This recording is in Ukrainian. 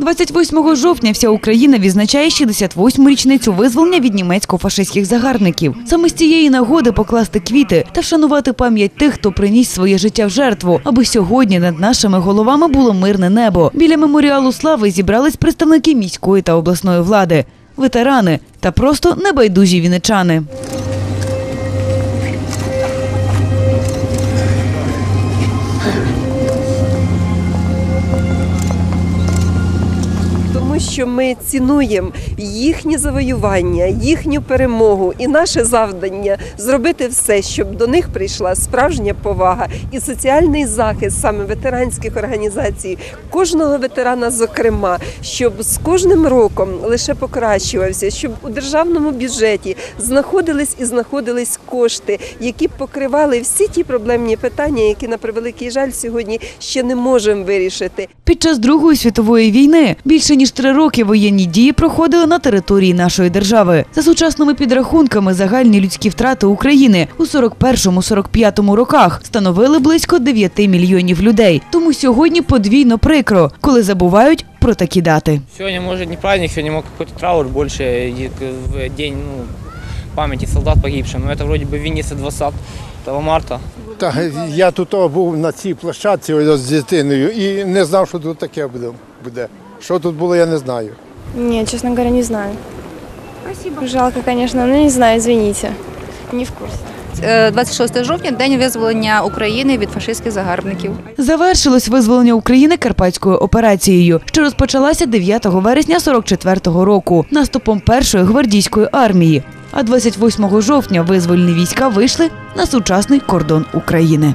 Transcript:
28 жовтня вся Україна відзначає 68-му річницю визволення від німецько-фашистських загарбників. Саме з цієї нагоди покласти квіти та вшанувати пам'ять тих, хто приніс своє життя в жертву, аби сьогодні над нашими головами було мирне небо. Біля меморіалу слави зібрались представники міської та обласної влади, ветерани та просто небайдужі віничани. Що ми цінуємо їхні завоювання, їхню перемогу і наше завдання зробити все, щоб до них прийшла справжня повага і соціальний захист саме ветеранських організацій, кожного ветерана, зокрема, щоб з кожним роком лише покращувався, щоб у державному бюджеті знаходились і знаходились кошти, які покривали всі ті проблемні питання, які на превеликий жаль сьогодні ще не можемо вирішити. Під час Другої світової війни більше ніж три роки воєнні дії проходили на території нашої держави. За сучасними підрахунками, загальні людські втрати України у 41-45 роках становили близько 9 мільйонів людей. Тому сьогодні подвійно прикро, коли забувають про такі дати. Сегодня, может, не праздник, сегодня мог какой-то траур больше и в день ну, памяти солдат погибших. Но это вроде бы Винница 20 марта. Та я тут був на цій площадці ось з дитиною і не знав, що тут таке буде. Що тут було, я не знаю. Нет, честно говоря, не знаю. Спасибо. Жалко, конечно, но не знаю, извините. Не в курсе. Е, 26 жовтня день визволення України від фашистських загарбників. Завершилось визволення України карпатською операцією, що розпочалася 9 вересня 44-го року наступом першої гвардійської армії. А 28 жовтня визвольні війська вийшли на сучасний кордон України.